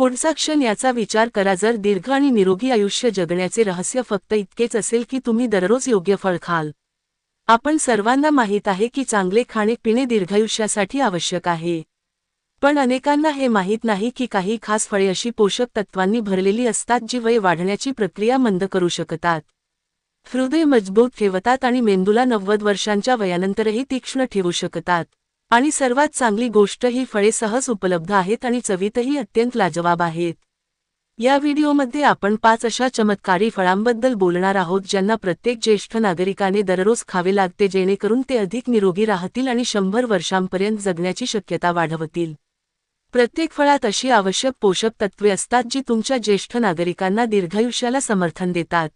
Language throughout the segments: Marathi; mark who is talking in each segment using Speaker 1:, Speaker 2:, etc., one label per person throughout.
Speaker 1: पुढचा क्षण याचा विचार करा जर दीर्घ आणि निरोगी आयुष्य जगण्याचे रहस्य फक्त इतकेच असेल की तुम्ही दररोज योग्य फळ खाल. आपण सर्वांना माहीत आहे की चांगले खाणे पिणे दीर्घायुष्यासाठी आवश्यक आहे. पण अनेकांना हे माहीत नाही की काही खास फळे अशी पोषक तत्वांनी भरलेली असतात जी वय वाढण्याची प्रक्रिया मंद करू शकतात. हृदय मजबूत ठेवतात आणि मेंदूला नव्वद वर्षांच्या वयानंतरही तीक्ष्ण ठेवू शकतात. आणि सर्वात चांगली गोष्ट ही फळे सहज उपलब्ध आहेत आणि चवीतही अत्यंत लाजवाब आहेत. या व्हिडिओमध्ये आपण पाच अशा चमत्कारी फळांबद्दल बोलणार आहोत ज्यांना प्रत्येक ज्येष्ठ नागरिकाने दररोज खावे लागते जेणेकरून ते अधिक निरोगी राहतील आणि शंभर वर्षांपर्यंत जगण्याची शक्यता वाढवतील. प्रत्येक फळात अशी आवश्यक पोषक तत्वे असतात जी तुमच्या ज्येष्ठ नागरिकांना दीर्घायुष्याला समर्थन देतात.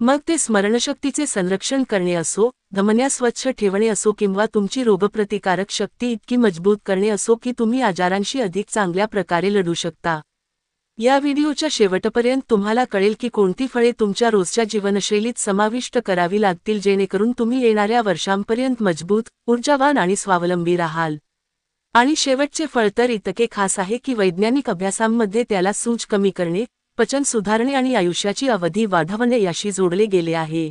Speaker 1: मग ते स्मरणशक्तीचे संरक्षण करणे असो धमन्या स्वच्छ ठेवणे असो किंवा तुमची रोगप्रतिकारक शक्ती इतकी मजबूत करणे असो की तुम्ही आजारांशी अधिक चांगल्या प्रकारे लढू शकता. या व्हिडिओच्या शेवटपर्यंत तुम्हाला कळेल की कोणती फळे तुमच्या रोजच्या जीवनशैलीत समाविष्ट करावी लागतील जेणेकरून तुम्ही येणाऱ्या वर्षांपर्यंत मजबूत ऊर्जावान आणि स्वावलंबी राहाल. आणि शेवटचे फळ तर इतके खास आहे की वैज्ञानिक अभ्यासांमध्ये त्याला सूज कमी करणे पचन सुधारणे आणि आयुष्याची अवधी वाढवणे याशी जोडले गेले आहे.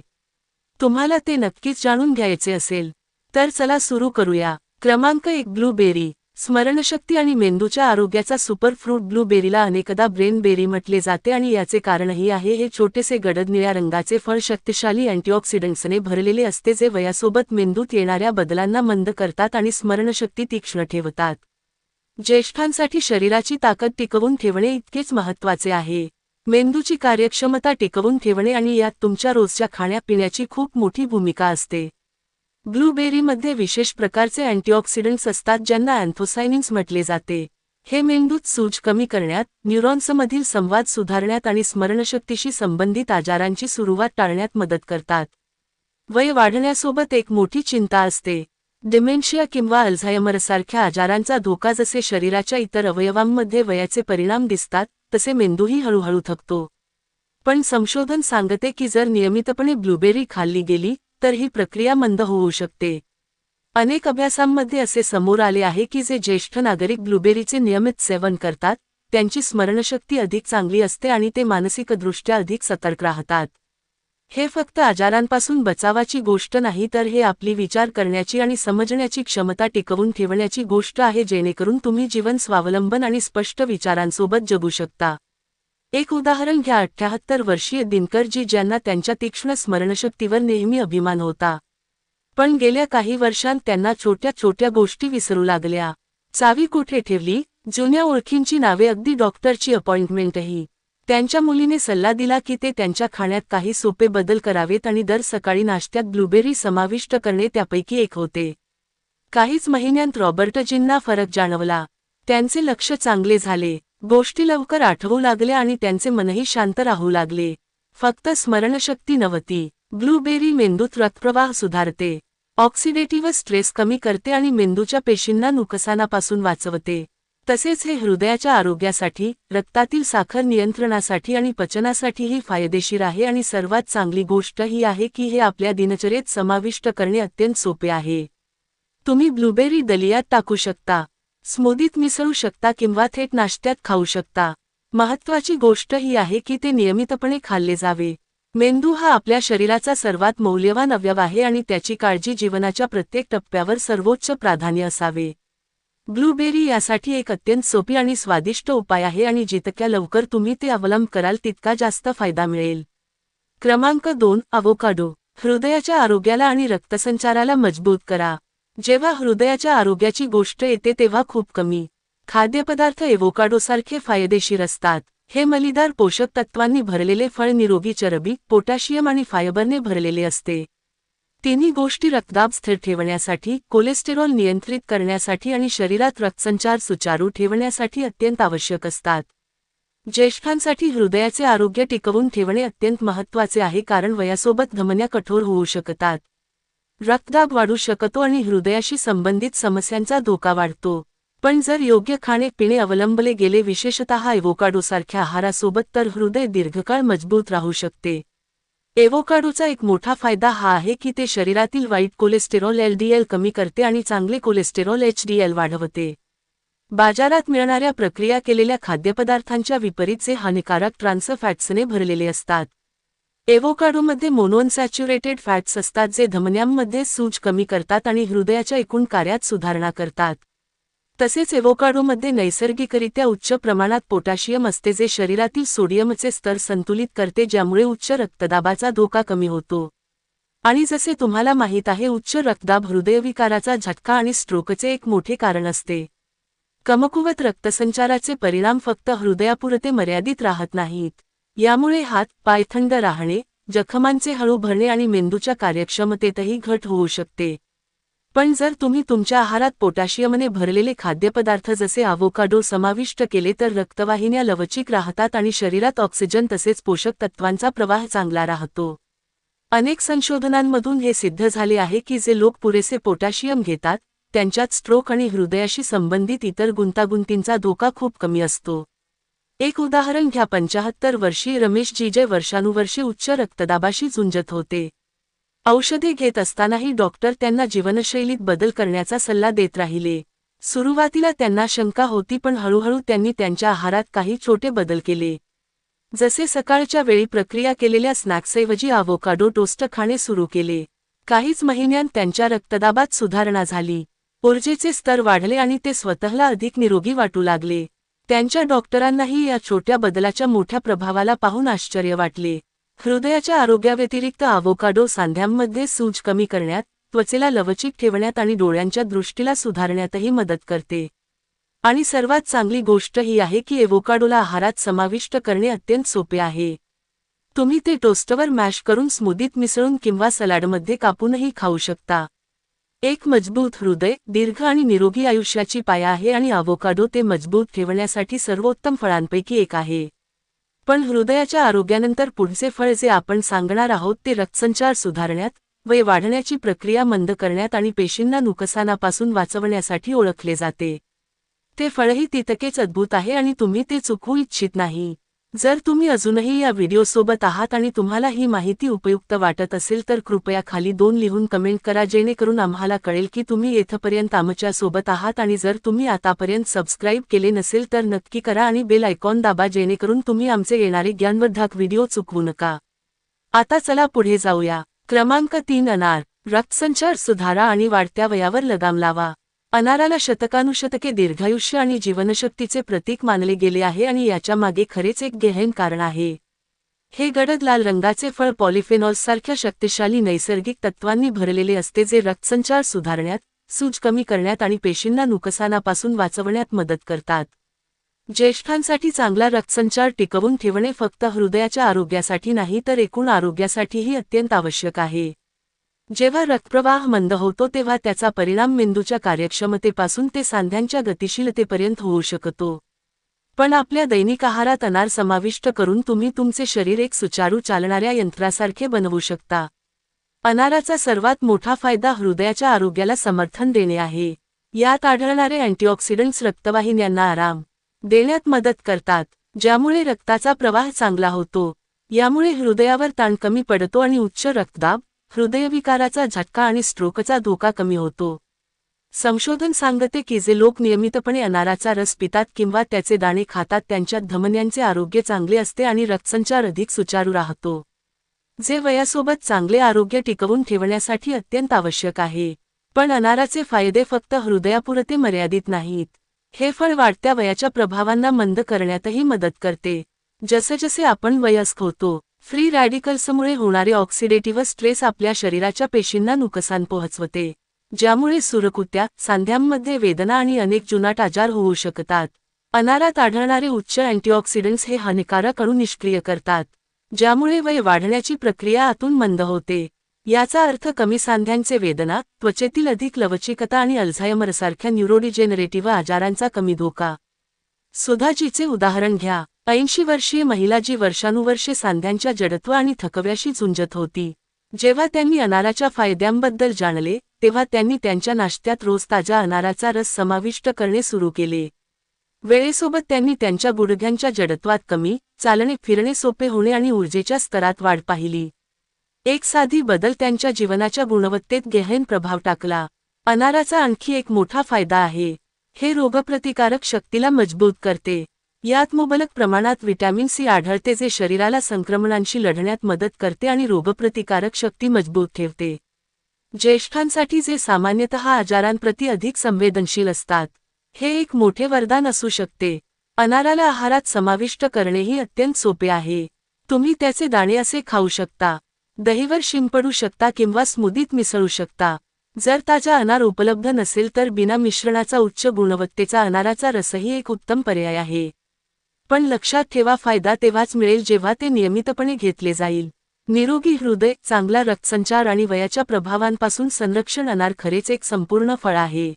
Speaker 1: तुम्हाला ते नक्कीच जाणून घ्यायचे असेल तर चला सुरू करूया. क्रमांक एक ब्लूबेरी. स्मरणशक्ती आणि मेंदूच्या आरोग्याचा सुपरफ्रूट ब्लूबेरीला अनेकदा ब्रेनबेरी म्हटले जाते आणि याचे कारणही आहे हे छोटेसे गडद निळ्या रंगाचे फळ शक्तिशाली अँटीऑक्सिडंट्सने भरलेले असते जे वयासोबत मेंदूत येणाऱ्या बदलांना मंद करतात आणि स्मरणशक्ती तीक्ष्ण ठेवतात. ज्येष्ठांसाठी शरीराची ताकद टिकवून ठेवणे इतकेच महत्त्वाचे आहे. मेंदूची कार्यक्षमता टिकवून ठेवणे आणि यात तुमच्या रोजच्या खाण्यापिण्याची खूप मोठी भूमिका असते. ब्लूबेरीमध्ये विशेष प्रकारचे अँटीऑक्सिडंट्स असतात ज्यांना अँथोसायनिन्स म्हटले जाते. हे मेंदूत सूज कमी करण्यात न्यूरॉन्समधील संवाद सुधारण्यात आणि स्मरणशक्तीशी संबंधित आजारांची सुरुवात टाळण्यात मदत करतात. वय वाढण्यासोबत एक मोठी चिंता असते. डिमेन्शिया किंवा अल्झायमरसारख्या आजारांचा धोका जसे शरीराच्या इतर अवयवांमध्ये वयाचे परिणाम दिसतात तसे मेंदूही हळूहळू थकतो. पण संशोधन सांगते की जर नियमितपणे ब्लूबेरी खाल्ली गेली तर ही प्रक्रिया मंद होऊ शकते. अनेक अभ्यासांमध्ये असे समोर आले आहे की जे ज्येष्ठ नागरिक ब्लूबेरीचे नियमित सेवन करतात त्यांची स्मरणशक्ती अधिक चांगली असते आणि ते मानसिकदृष्ट्या अधिक सतर्क राहतात. हे फक्त आजारांपासून बचावाची गोष्ट नाही तर हे आपली विचार करण्याची आणि समजण्याची क्षमता टिकवून ठेवण्याची गोष्ट आहे जेणेकरून तुम्ही जीवन स्वावलंबन आणि स्पष्ट विचारांसोबत जगू शकता. एक उदाहरण घ्या अठ्ठ्याहत्तर वर्षीय दिनकरजी ज्यांना त्यांच्या तीक्ष्ण स्मरणशक्तीवर नेहमी अभिमान होता. पण गेल्या काही वर्षांत त्यांना छोट्या छोट्या गोष्टी विसरू लागल्या. चावी कुठे ठेवली? जुन्या ओळखींची नावे अगदी डॉक्टरची अपॉइंटमेंटही. त्यांच्या मुलीने सल्ला दिला की ते त्यांच्या खाण्यात काही सोपे बदल करावेत आणि दर सकाळी नाश्त्यात ब्लूबेरी समाविष्ट करणे त्यापैकी एक होते. काहीच महिन्यांत रॉबर्टजींना फरक जाणवला. त्यांचे लक्ष चांगले झाले. गोष्टी लवकर आठवू लागल्या आणि त्यांचे मनही शांत राहू लागले. फक्त स्मरणशक्ती नव्हती. ब्लूबेरी मेंदूत रक्तप्रवाह सुधारते. ऑक्सिडेटिव्ह स्ट्रेस कमी करते आणि मेंदूच्या पेशींना नुकसानापासून वाचवते. तसेच हे हृदयाच्या आरोग्यासाठी रक्तातील साखर नियंत्रणासाठी आणि पचनासाठीही फायदेशीर आहे आणि सर्वात चांगली गोष्ट ही आहे की हे आपल्या दिनचर्येत समाविष्ट करणे अत्यंत सोपे आहे. तुम्ही ब्लूबेरी दलियात टाकू शकता स्मोदीत मिसळू शकता किंवा थेट नाश्त्यात खाऊ शकता. महत्वाची गोष्ट ही आहे की ते नियमितपणे खाल्ले जावे. मेंदू हा आपल्या शरीराचा सर्वात मौल्यवान अवयव आहे आणि त्याची काळजी जीवनाच्या प्रत्येक टप्प्यावर सर्वोच्च प्राधान्य असावे. ब्लूबेरी यासाठी एक अत्यंत सोपी आणि स्वादिष्ट उपाय आहे आणि जितक्या लवकर तुम्ही ते अवलंब कराल तितका जास्त फायदा मिळेल. क्रमांक दोन अवोकाडो हृदयाच्या आरोग्याला आणि रक्तसंचाराला मजबूत करा. जेव्हा हृदयाच्या आरोग्याची गोष्ट येते तेव्हा खूप कमी. खाद्यपदार्थ एवोकाडोसारखे फायदेशीर असतात. हे मलिदार पोषक तत्वांनी भरलेले फळ निरोगी चरबी पोटॅशियम आणि फायबरने भरलेले असते. तिन्ही गोष्टी रक्तदाब स्थिर ठेवण्यासाठी कोलेस्टेरॉल नियंत्रित करण्यासाठी आणि शरीरात रक्तसंचार सुचारू ठेवण्यासाठी अत्यंत आवश्यक असतात. ज्येष्ठांसाठी हृदयाचे आरोग्य टिकवून ठेवणे अत्यंत महत्त्वाचे आहे कारण वयासोबत धमन्या कठोर होऊ शकतात. रक्तदाब वाढू शकतो आणि हृदयाशी संबंधित समस्यांचा धोका वाढतो. पण जर योग्य खाणे पिणे अवलंबले गेले विशेषतः एवोकाडोसारख्या आहारासोबत तर हृदय दीर्घकाळ मजबूत राहू शकते. एवोकाडोचा एक मोठा फायदा हा आहे की ते शरीरातील वाईट कोलेस्टेरॉल एलडीएल कमी करते आणि चांगले कोलेस्टेरॉल एचडीएल वाढवते. बाजारात मिळणाऱ्या प्रक्रिया केलेल्या खाद्यपदार्थांच्या विपरीत जे हानिकारक ट्रान्स फॅट्सने भरलेले असतात. एव्होकाडोमध्ये मोनोअनसॅच्युरेटेड फॅट्स असतात जे धमन्यांमध्ये सूज कमी करतात आणि हृदयाच्या एकूण कार्यात सुधारणा करतात. तसेच एवोकाडोमध्ये नैसर्गिकरित्या उच्च प्रमाणात पोटॅशियम असते जे शरीरातील सोडियमचे स्तर संतुलित करते ज्यामुळे उच्च रक्तदाबाचा धोका कमी होतो. आणि जसे तुम्हाला माहीत आहे उच्च रक्तदाब हृदयविकाराचा झटका आणि स्ट्रोकचे एक मोठे कारण असते. कमकुवत रक्तसंचाराचे परिणाम फक्त हृदयापुरते मर्यादित राहत नाहीत. यामुळे हात पाय थंड राहणे जखमांचे हळू भरणे आणि मेंदूच्या कार्यक्षमतेतही घट होऊ शकते. पण जर तुम्ही तुमच्या आहारात पोटॅशियमने भरलेले खाद्यपदार्थ जसे आवोकाडो समाविष्ट केले तर रक्तवाहिन्या लवचिक राहतात आणि शरीरात ऑक्सिजन तसेच पोषक तत्वांचा प्रवाह चांगला राहतो. अनेक संशोधनांमधून हे सिद्ध झाले आहे की जे लोक पुरेसे पोटॅशियम घेतात त्यांच्यात स्ट्रोक आणि हृदयाशी संबंधित इतर गुंतागुंतींचा धोका खूप कमी असतो. एक उदाहरण घ्या. पंचाहत्तर वर्षीय रमेशजी जे वर्षानुवर्षे उच्च रक्तदाबाशी झुंजत होते. औषधे घेत असतानाही डॉक्टर त्यांना जीवनशैलीत बदल करण्याचा सल्ला देत राहिले. सुरुवातीला त्यांना शंका होती पण हळूहळू त्यांनी त्यांच्या आहारात काही छोटे बदल केले. जसे सकाळच्या वेळी प्रक्रिया केलेल्या स्नॅक्सऐवजी आवोकाडो टोस्ट खाणे सुरू केले. काहीच महिन्यांत त्यांच्या रक्तदाबात सुधारणा झाली. ऊर्जेचे स्तर वाढले आणि ते स्वतःला अधिक निरोगी वाटू लागले. त्यांच्या डॉक्टरांनाही या छोट्या बदलाच्या मोठ्या प्रभावाला पाहून आश्चर्य वाटले. हृदयाच्या आरोग्याव्यतिरिक्त आवोकाडो सांध्यांमध्ये सूज कमी करण्यात त्वचेला लवचिक ठेवण्यात आणि डोळ्यांच्या दृष्टीला सुधारण्यातही मदत करते. आणि सर्वात चांगली गोष्ट ही आहे की एवोकाडोला आहारात समाविष्ट करणे अत्यंत सोपे आहे. तुम्ही ते टोस्टवर मॅश करून स्मूदीत मिसळून किंवा सलाडमध्ये कापूनही खाऊ शकता. एक मजबूत हृदय दीर्घ आणि निरोगी आयुष्याची पाया आहे आणि अवोकाडो ते मजबूत ठेवण्यासाठी सर्वोत्तम फळांपैकी एक आहे. पण हृदयाच्या आरोग्यानंतर पुढचे फळ जे आपण सांगणार आहोत ते रक्तसंचार सुधारण्यात वय वाढण्याची प्रक्रिया मंद करण्यात आणि पेशींना नुकसानापासून वाचवण्यासाठी ओळखले जाते. ते फळही तितकेच अद्भुत आहे आणि तुम्ही ते चुकवू इच्छित नाही. जर तुम्ही अजूनही या व्हिडिओसोबत आहात आणि तुम्हाला ही माहिती उपयुक्त वाटत असेल तर कृपया खाली दोन लिहून कमेंट करा जेणेकरून आम्हाला कळेल की तुम्ही येथपर्यंत आमच्यासोबत आहात आणि जर तुम्ही आतापर्यंत सबस्क्राईब केले नसेल तर नक्की करा आणि बेल आयकॉन दाबा जेणेकरून तुम्ही आमचे येणारे ज्ञानवर्धक व्हिडिओ चुकवू नका. आता चला पुढे जाऊया. क्रमांक तीन अनार. रक्तसंचार सुधारा आणि वाढत्या वयावर लगाम लावा. अनाराला शतकानुशतके दीर्घायुष्य आणि जीवनशक्तीचे प्रतीक मानले गेले आहे आणि याच्या मागे खरेच एक गहन कारण आहे. हे गडद लाल रंगाचे फळ पॉलिफेनॉल्ससारख्या शक्तिशाली नैसर्गिक तत्वांनी भरलेले असते जे रक्तसंचार सुधारण्यात सूज कमी करण्यात आणि पेशींना नुकसानापासून वाचवण्यात मदत करतात. ज्येष्ठांसाठी चांगला रक्तसंचार टिकवून ठेवणे फक्त हृदयाच्या आरोग्यासाठी नाही तर एकूण आरोग्यासाठीही अत्यंत आवश्यक आहे. जेव्हा रक्तप्रवाह मंद होतो तेव्हा त्याचा परिणाम मेंदूच्या कार्यक्षमतेपासून ते सांध्यांच्या गतिशीलतेपर्यंत होऊ शकतो. पण आपल्या दैनिक आहारात अनार समाविष्ट करून तुम्ही तुमचे शरीर एक सुचारू चालणाऱ्या यंत्रासारखे बनवू शकता. अनाराचा सर्वात मोठा फायदा हृदयाच्या आरोग्याला समर्थन देणे आहे. यात आढळणारे अँटीऑक्सिडंट्स रक्तवाहिन्यांना आराम देण्यात मदत करतात ज्यामुळे रक्ताचा प्रवाह चांगला होतो. यामुळे हृदयावर ताण कमी पडतो आणि उच्च रक्तदाब हृदयविकाराचा झटका आणि स्ट्रोकचा धोका कमी होतो. संशोधन सांगते की जे लोक नियमितपणे अनाराचा रस पितात किंवा त्याचे दाणे खातात त्यांच्यात धमन्यांचे आरोग्य चांगले असते आणि रक्तसंचार अधिक सुचारू राहतो. जे वयासोबत चांगले आरोग्य टिकवून ठेवण्यासाठी अत्यंत आवश्यक आहे. पण अनाराचे फायदे फक्त हृदयापुरते मर्यादित नाहीत. हे फळ वाढत्या वयाच्या प्रभावांना मंद करण्यातही मदत करते. जसजसे आपण वयस्क होतो फ्री रॅडिकल्समुळे होणारे ऑक्सिडेटिव्ह स्ट्रेस आपल्या शरीराच्या पेशींना नुकसान पोहोचवते ज्यामुळे सुरकुत्या सांध्यांमध्ये वेदना आणि अनेक जुनाट आजार होऊ शकतात. अनारात आढळणारे उच्च अँटीऑक्सिडंट्स हे हानिकारक अणू निष्क्रिय करतात ज्यामुळे वय वाढण्याची प्रक्रिया आतून मंद होते. याचा अर्थ कमी सांध्यांचे वेदना त्वचेतील अधिक लवचिकता आणि अल्झायमरसारख्या न्यूरोडिजेनरेटिव्ह आजारांचा कमी धोका. सुधाजीचे उदाहरण घ्या. ऐंशी वर्षीय महिला जी वर्षानुवर्षे सांध्यांच्या जडत्व आणि थकव्याशी झुंजत होती जेव्हा त्यांनी अनाराच्या फायद्यांबद्दल जाणले तेव्हा त्यांनी त्यांच्या नाश्त्यात रोज ताजा अनाराचा रस समाविष्ट करणे सुरू केले. वेळेसोबत त्यांनी त्यांच्या गुडघ्यांच्या जडत्वात कमी चालणे फिरणे सोपे होणे आणि ऊर्जेच्या स्तरात वाढ पाहिली. एक साधी बदल त्यांच्या जीवनाच्या गुणवत्तेत गहन प्रभाव टाकला. अनाराचा आणखी एक मोठा फायदा आहे. हे रोगप्रतिकारक शक्तीला मजबूत करते. यात मुबलक प्रमाणात विटॅमिन सी आढळते जे शरीराला संक्रमणांशी लढण्यात मदत करते आणि रोगप्रतिकारक शक्ती मजबूत ठेवते. ज्येष्ठांसाठी जे सामान्यतः आजारांप्रती अधिक संवेदनशील असतात हे एक मोठे वरदान असू शकते. अनाराला आहारात समाविष्ट करणेही अत्यंत सोपे आहे. तुम्ही त्याचे दाणे असे खाऊ शकता. दहीवर शिंपडू शकता किंवा स्मुदीत मिसळू शकता. जर ताजा अनार उपलब्ध नसेल तर बिना मिश्रणाचा उच्च गुणवत्तेचा अनाराचा रसही एक उत्तम पर्याय आहे. पण लक्षात ठेवा फायदा तेव्हाच मिळेल जेव्हा ते नियमितपणे घेतले जाईल. निरोगी हृदय चांगला रक्तसंचार आणि वयाच्या प्रभावांपासून संरक्षण अनार खरेच एक संपूर्ण फळ आहे.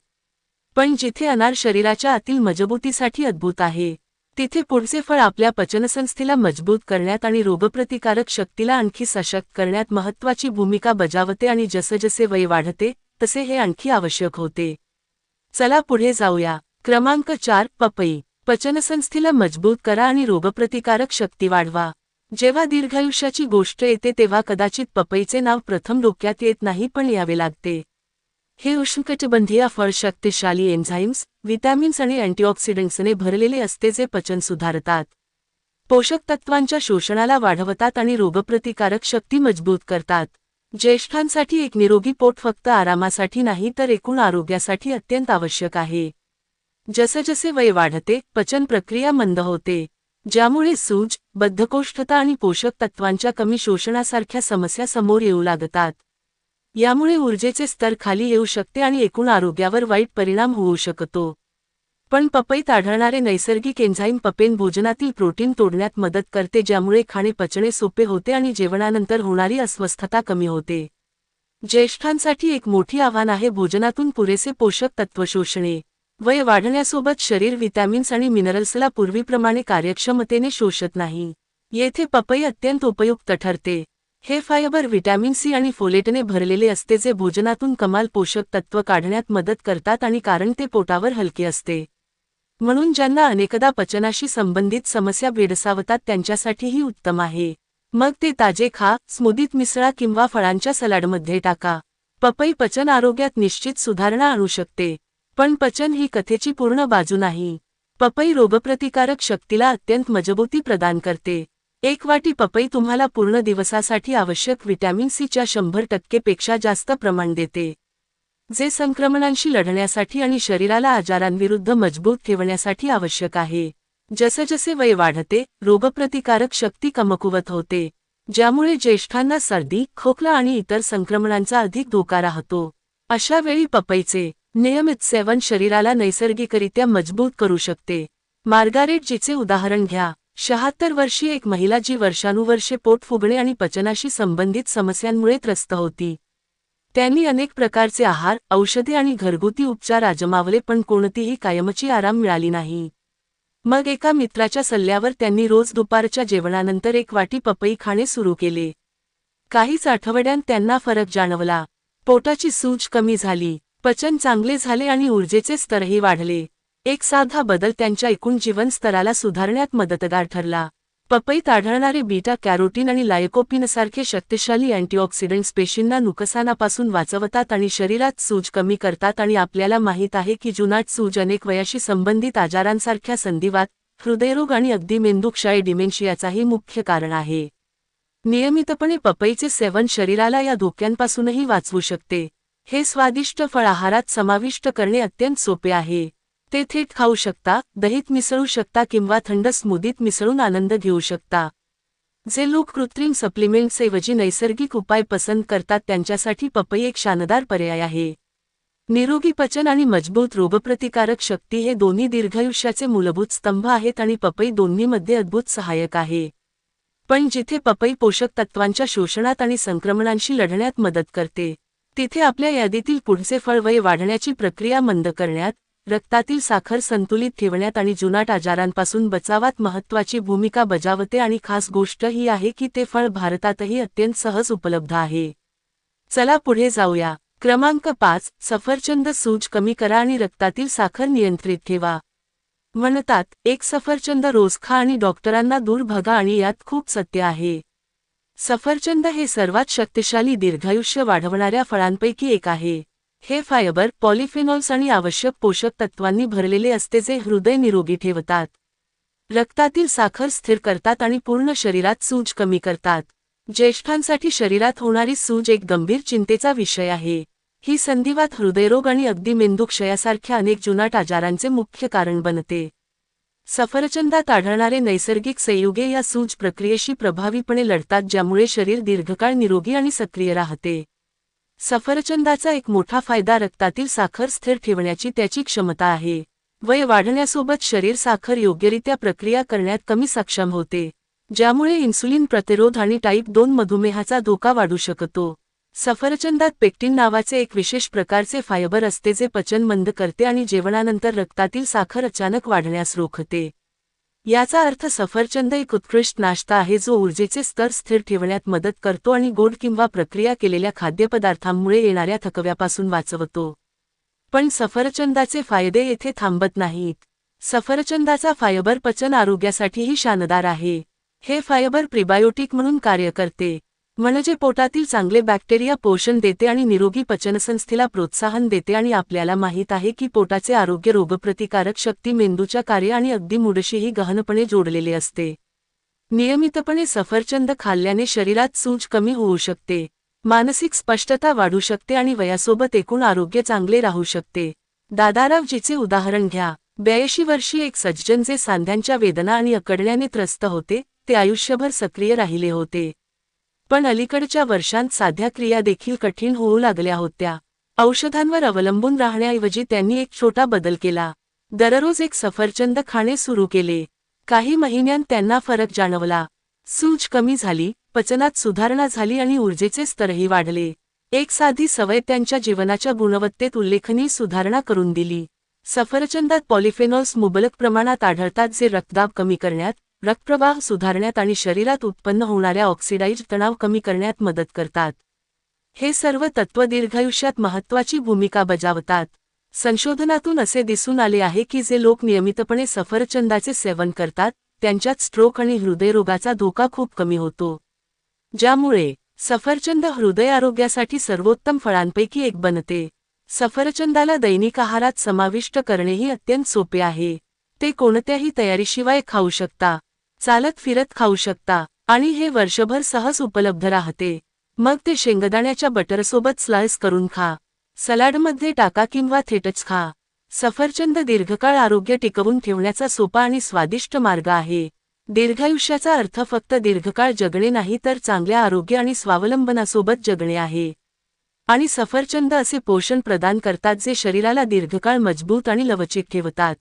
Speaker 1: पण जिथे अनार शरीराच्या आतील मजबूतीसाठी अद्भुत आहे तिथे पुढचे फळ आपल्या पचनसंस्थेला मजबूत करण्यात आणि रोगप्रतिकारक शक्तीला आणखी सशक्त करण्यात महत्त्वाची भूमिका बजावते आणि जसजसे वय वाढते तसे हे आणखी आवश्यक होते. चला पुढे जाऊया. क्रमांक चार पपई. पचनसंस्थेला मजबूत करा आणि रोगप्रतिकारक शक्ती वाढवा. जेव्हा दीर्घायुष्याची गोष्ट येते तेव्हा कदाचित पपईचे नाव प्रथम डोक्यात येत नाही पण यावे लागते. हे उष्णकटिबंधीय फळ शक्तिशाली एन्झाईम्स विटॅमिन्स आणि अँटीऑक्सिडंट्सने भरलेले असते जे पचन सुधारतात. पोषक तत्वांच्या शोषणाला वाढवतात आणि रोगप्रतिकारक शक्ती मजबूत करतात. ज्येष्ठांसाठी एक निरोगी पोट फक्त आरामासाठी नाही तर एकूण आरोग्यासाठी अत्यंत आवश्यक आहे. जसजसे वय वाढते पचन प्रक्रिया मंद होते. ज्यामुळे सूज बद्धकोष्ठता आणि पोषक तत्वांच्या कमी शोषणासारख्या समस्या समोर येऊ लागतात. यामुळे ऊर्जेचे स्तर खाली येऊ शकते आणि एकूण आरोग्यावर वाईट परिणाम होऊ शकतो. पण पपईत आढळणारे नैसर्गिक एन्झाईम पपेन भोजनातील प्रोटीन तोडण्यात मदत करते ज्यामुळे खाणे पचणे सोपे होते आणि जेवणानंतर होणारी अस्वस्थता कमी होते. ज्येष्ठांसाठी एक मोठी आव्हान आहे भोजनातून पुरेसे पोषक तत्व शोषणे. वय वाढण्यासोबत शरीर विटॅमिन्स आणि मिनरल्सला पूर्वीप्रमाणे कार्यक्षमतेने शोषत नाही. येथे पपई अत्यंत उपयुक्त ठरते. हे फायबर व्हिटॅमिन सी आणि फोलेटने भरलेले असते जे भोजनातून कमाल पोषक तत्व काढण्यात मदत करतात आणि कारण ते पोटावर हलके असते. म्हणून ज्यांना अनेकदा पचनाशी संबंधित समस्या भेडसावतात त्यांच्यासाठीही उत्तम आहे. मग ते ताजे खा स्मुदीत मिसळा किंवा फळांच्या सलाडमध्ये टाका. पपई पचन आरोग्यात निश्चित सुधारणा आणू शकते. पण पचन ही कथेची पूर्ण बाजू नाही. पपई रोगप्रतिकारक शक्तीला अत्यंत मजबूती प्रदान करते. एक वाटी पपई तुम्हाला पूर्ण दिवसासाठी आवश्यक व्हिटॅमिन सीच्या शंभर टक्केपेक्षा जास्त प्रमाण देते. जे संक्रमणांशी लढण्यासाठी आणि शरीराला आजारांविरुद्ध मजबूत ठेवण्यासाठी आवश्यक आहे. जसजसे वय वाढते रोगप्रतिकारक शक्ती कमकुवत होते. ज्यामुळे ज्येष्ठांना सर्दी खोकला आणि इतर संक्रमणांचा अधिक धोका राहतो. अशा वेळी पपईचे नियमित सेवन शरीराला नैसर्गिकरित्या मजबूत करू शकते. मार्गारेट जीचे उदाहरण घ्या. शहात्तर वर्षी एक महिला जी वर्षानुवर्षे पोट फुगणे आणि पचनाशी संबंधित समस्यांमुळे त्रस्त होती. त्यांनी अनेक प्रकारचे आहार औषधे आणि घरगुती उपचार आजमावले पण कोणतीही कायमची आराम मिळाली नाही. मग एका मित्राच्या सल्ल्यावर त्यांनी रोज दुपारच्या जेवणानंतर एक वाटी पपई खाणे सुरू केले. काहीच आठवड्यांत त्यांना फरक जाणवला. पोटाची सूज कमी झाली. पचन चांगले झाले आणि ऊर्जेचे स्तरही वाढले. एक साधा बदल त्यांच्या एकूण जीवन स्तराला सुधारण्यात मदतगार ठरला. पपईत आढळणारे बीटा कॅरोटीन आणि लायकोपिनसारखे शक्तिशाली अँटीऑक्सिडंट्स पेशींना नुकसानापासून वाचवतात आणि शरीरात सूज कमी करतात आणि आपल्याला माहीत आहे की जुनाट सूज अनेक वयाशी संबंधित आजारांसारख्या संधिवात हृदयरोग आणि अगदी मेंदूक्षय डिमेन्शियाचाही मुख्य कारण आहे. नियमितपणे पपईचे सेवन शरीराला या धोक्यांपासूनही वाचवू शकते. हे स्वादिष्ट फळ आहारात समाविष्ट करणे अत्यंत सोपे आहे. ते थेट खाऊ शकता दहीत मिसळू शकता किंवा थंड स्मुदीत मिसळून आनंद घेऊ शकता. जे लोक कृत्रिम सप्लिमेंट्सऐवजी नैसर्गिक उपाय पसंत करतात त्यांच्यासाठी पपई एक शानदार पर्याय आहे. निरोगी पचन आणि मजबूत रोगप्रतिकारक शक्ती हे दोन्ही दीर्घायुष्याचे मूलभूत स्तंभ आहेत आणि पपई दोन्हीमध्ये अद्भुत सहाय्यक आहे. पण जिथे पपई पोषक तत्वांच्या शोषणात आणि संक्रमणांशी लढण्यात मदत करते तिथे आपल्या यादीतील पुढचे फळ वय वाढण्याची प्रक्रिया मंद करण्यात रक्तातील साखर संतुलित ठेवण्यात आणि जुनाट आजारांपासून बचावात महत्त्वाची भूमिका बजावते आणि खास गोष्ट ही आहे की ते फळ भारतातही अत्यंत सहज उपलब्ध आहे. चला पुढे जाऊया. क्रमांक पाच सफरचंद सूज कमी करा आणि रक्तातील साखर नियंत्रित ठेवा. म्हणतात एक सफरचंद रोज खा आणि डॉक्टरांना दूर भगा आणि यात खूप सत्य आहे. सफरचंद हे सर्वात शक्तिशाली दीर्घायुष्य वाढवणाऱ्या फळांपैकी एक आहे. हे फायबर पॉलिफेनॉल्स आणि आवश्यक पोषक तत्वांनी भरलेले असते जे हृदय निरोगी ठेवतात. रक्तातील साखर स्थिर करतात आणि पूर्ण शरीरात सूज कमी करतात. ज्येष्ठांसाठी शरीरात होणारी सूज एक गंभीर चिंतेचा विषय आहे. ही संधिवात हृदयरोग आणि अगदी मेंदूक्षयासारख्या अनेक जुनाट आजारांचे मुख्य कारण बनते. सफरचंदात आढळणारे नैसर्गिक संयुगे या सूज प्रक्रियेशी प्रभावीपणे लढतात ज्यामुळे शरीर दीर्घकाळ निरोगी आणि सक्रिय राहते. सफरचंदाचा एक मोठा फायदा रक्तातील साखर स्थिर ठेवण्याची त्याची क्षमता आहे. वय वाढण्यासोबत शरीर साखर योग्यरित्या प्रक्रिया करण्यात कमी सक्षम होते ज्यामुळे इन्सुलिन प्रतिरोध आणि टाईप दोन मधुमेहाचा धोका वाढू शकतो. सफरचंदात पेक्टिन नावाचे एक विशेष प्रकारचे फायबर असते जे पचन मंद करते आणि जेवणानंतर रक्तातील साखर अचानक वाढण्यास रोखते. याचा अर्थ सफरचंद एक उत्कृष्ट नाश्ता आहे जो ऊर्जेचे स्तर स्थिर ठेवण्यात मदत करतो आणि गोड किंवा प्रक्रिया केलेल्या खाद्यपदार्थांमुळे येणाऱ्या थकव्यापासून वाचवतो. पण सफरचंदाचे फायदे येथे थांबत नाहीत. सफरचंदाचा फायबर पचन आरोग्यासाठीही शानदार आहे. हे फायबर प्रिबायोटिक म्हणून कार्य करते. म्हणजे पोटातील चांगले बॅक्टेरिया पोषण देते आणि निरोगी पचनसंस्थेला प्रोत्साहन देते आणि आपल्याला माहीत आहे की पोटाचे आरोग्य रोगप्रतिकारक शक्ती मेंदूच्या कार्य आणि अगदी मुडशीही गहनपणे जोडलेले असते. नियमितपणे सफरचंद खाल्ल्याने शरीरात सूज कमी होऊ शकते. मानसिक स्पष्टता वाढू शकते आणि वयासोबत एकूण आरोग्य चांगले राहू शकते. दादारावजीचे उदाहरण घ्या. ब्याऐंशी वर्षी एक सज्जन जे सांध्यांच्या वेदना आणि अकडण्याने त्रस्त होते ते आयुष्यभर सक्रिय राहिले होते. पण अलीकडच्या वर्षांत साध्या क्रिया देखील कठीण होऊ लागल्या होत्या. औषधांवर अवलंबून राहण्याऐवजी त्यांनी एक छोटा बदल केला. दररोज एक सफरचंद खाणे सुरू केले. काही महिन्यांत त्यांना फरक जाणवला. सूज कमी झाली पचनात सुधारणा झाली आणि ऊर्जेचे स्तरही वाढले. एक साधी सवय त्यांच्या जीवनाच्या गुणवत्तेत उल्लेखनीय सुधारणा करून दिली. सफरचंदात पॉलिफेनॉल्स मुबलक प्रमाणात आढळतात जे रक्तदाब कमी करण्यात रक्तप्रवाह सुधारण्यात आणि शरीरात उत्पन्न होणाऱ्या ऑक्सिडाईज तणाव कमी करण्यात मदत करतात. हे सर्व तत्व दीर्घायुष्यात महत्त्वाची भूमिका बजावतात. संशोधनातून असे दिसून आले आहे की जे लोक नियमितपणे सफरचंदाचे सेवन करतात त्यांच्यात स्ट्रोक आणि हृदयरोगाचा धोका खूप कमी होतो. ज्यामुळे सफरचंद हृदय आरोग्यासाठी सर्वोत्तम फळांपैकी एक बनते. सफरचंदाला दैनिक आहारात समाविष्ट करणेही अत्यंत सोपे आहे. ते कोणत्याही तयारीशिवाय खाऊ शकता. चालत फिरत खाऊ शकता. आणि हे वर्षभर सहज उपलब्ध राहते. मग ते शेंगदाण्याच्या बटरसोबत स्लाइस करून खा. सलाडमध्ये टाका किंवा थेटच खा. सफरचंद दीर्घकाळ आरोग्य टिकवून ठेवण्याचा सोपा आणि स्वादिष्ट मार्ग आहे. दीर्घायुष्याचा अर्थ फक्त दीर्घकाळ जगणे नाही तर चांगल्या आरोग्य आणि स्वावलंबनासोबत जगणे आहे. आणि सफरचंद असे पोषण प्रदान करतात जे शरीराला दीर्घकाळ मजबूत आणि लवचिक ठेवतात.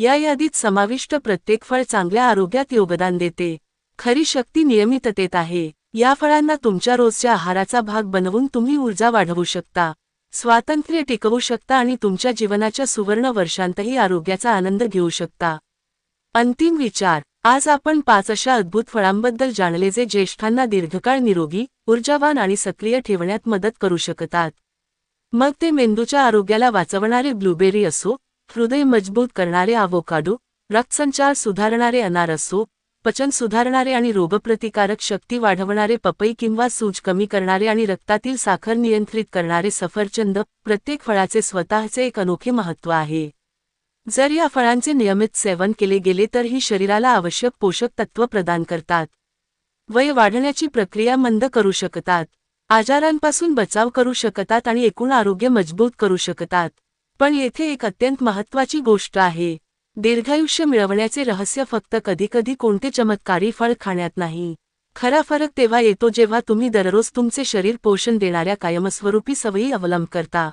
Speaker 1: या यादीत समाविष्ट प्रत्येक फळ चांगल्या आरोग्यात योगदान देते. खरी शक्ती नियमिततेत आहे. या फळांना तुमच्या रोजच्या आहाराचा भाग बनवून तुम्ही ऊर्जा वाढवू शकता. स्वातंत्र्य टिकवू शकता आणि तुमच्या जीवनाच्या सुवर्ण वर्षांतही आरोग्याचा आनंद घेऊ शकता. अंतिम विचार. आज आपण पाच अशा अद्भुत फळांबद्दल जाणले जे ज्येष्ठांना दीर्घकाळ निरोगी ऊर्जावान आणि सक्रिय ठेवण्यात मदत करू शकतात. मग ते मेंदूच्या आरोग्याला वाचवणारे ब्लूबेरी असो हृदय मजबूत करणारे आवोकाडो रक्तसंचार सुधारणारे अनारसो पचन सुधारणारे आणि रोगप्रतिकारक शक्ती वाढवणारे पपई किंवा सूज कमी करणारे आणि रक्तातील साखर नियंत्रित करणारे सफरचंद प्रत्येक फळाचे स्वतःचे एक अनोखे महत्त्व आहे. जर या फळांचे नियमित सेवन केले गेले तर ही शरीराला आवश्यक पोषक तत्व प्रदान करतात. वय वाढण्याची प्रक्रिया मंद करू शकतात. आजारांपासून बचाव करू शकतात आणि एकूण आरोग्य मजबूत करू शकतात. पण येथे एक अत्यंत महत्त्वाची गोष्ट आहे. दीर्घायुष्य मिळवण्याचे रहस्य फक्त कधीकधी कोणते चमत्कारी फळ खाण्यात नाही. खरा फरक तेव्हा येतो जेव्हा तुम्ही दररोज तुमचे शरीर पोषण देणाऱ्या कायमस्वरूपी सवयी अवलंब करता.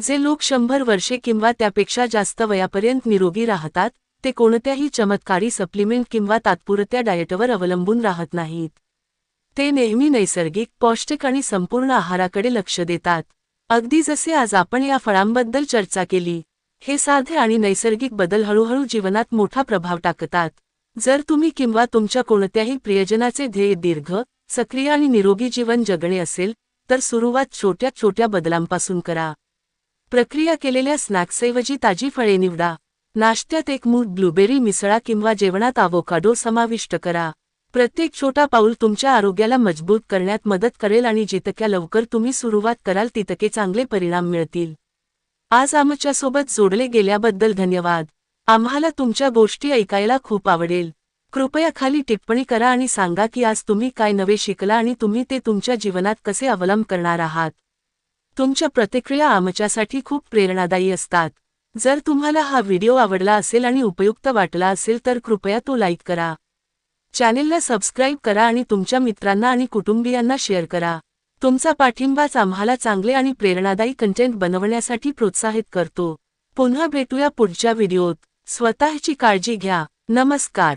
Speaker 1: जे लोक शंभर वर्षे किंवा त्यापेक्षा जास्त वयापर्यंत निरोगी राहतात ते कोणत्याही चमत्कारी सप्लिमेंट किंवा तात्पुरत्या डाएटवर अवलंबून राहत नाहीत. ते नेहमी नैसर्गिक पौष्टिक आणि संपूर्ण आहाराकडे लक्ष देतात. अगदी जसे आज आपण या फळांबद्दल चर्चा केली हे साधे आणि नैसर्गिक बदल हळूहळू जीवनात मोठा प्रभाव टाकतात. जर तुम्ही किंवा तुमच्या कोणत्याही प्रियजनाचे ध्येय दीर्घ सक्रिय आणि निरोगी जीवन जगणे असेल तर सुरुवात छोट्या छोट्या बदलांपासून करा. प्रक्रिया केलेल्या स्नॅक्सऐवजी ताजी फळे निवडा. नाश्त्यात एक मूठ ब्लूबेरी मिसळा किंवा जेवणात आवोकाडो समाविष्ट करा. प्रत्येक छोटा पाऊल तुमच्या आरोग्याला मजबूत करण्यात मदत करेल आणि जितक्या लवकर तुम्ही सुरुवात कराल तितके चांगले परिणाम मिळतील. आज आमच्यासोबत जोडले गेल्याबद्दल धन्यवाद. आम्हाला तुमच्या गोष्टी ऐकायला खूप आवडेल. कृपया खाली टिप्पणी करा आणि सांगा की आज तुम्ही काय नवे शिकला आणि तुम्ही ते तुमच्या जीवनात कसे अवलंब करणार आहात. तुमच्या प्रतिक्रिया आमच्यासाठी खूप प्रेरणादायी असतात. जर तुम्हाला हा व्हिडिओ आवडला असेल आणि उपयुक्त वाटला असेल तर कृपया तो लाईक करा. चॅनेलला सबस्क्राईब करा आणि तुमच्या मित्रांना आणि कुटुंबियांना शेअर करा. तुमचा पाठिंबाच आम्हाला चांगले आणि प्रेरणादायी कंटेंट बनवण्यासाठी प्रोत्साहित करतो. पुन्हा भेटूया पुढच्या व्हिडिओत स्वतःची काळजी घ्या. नमस्कार.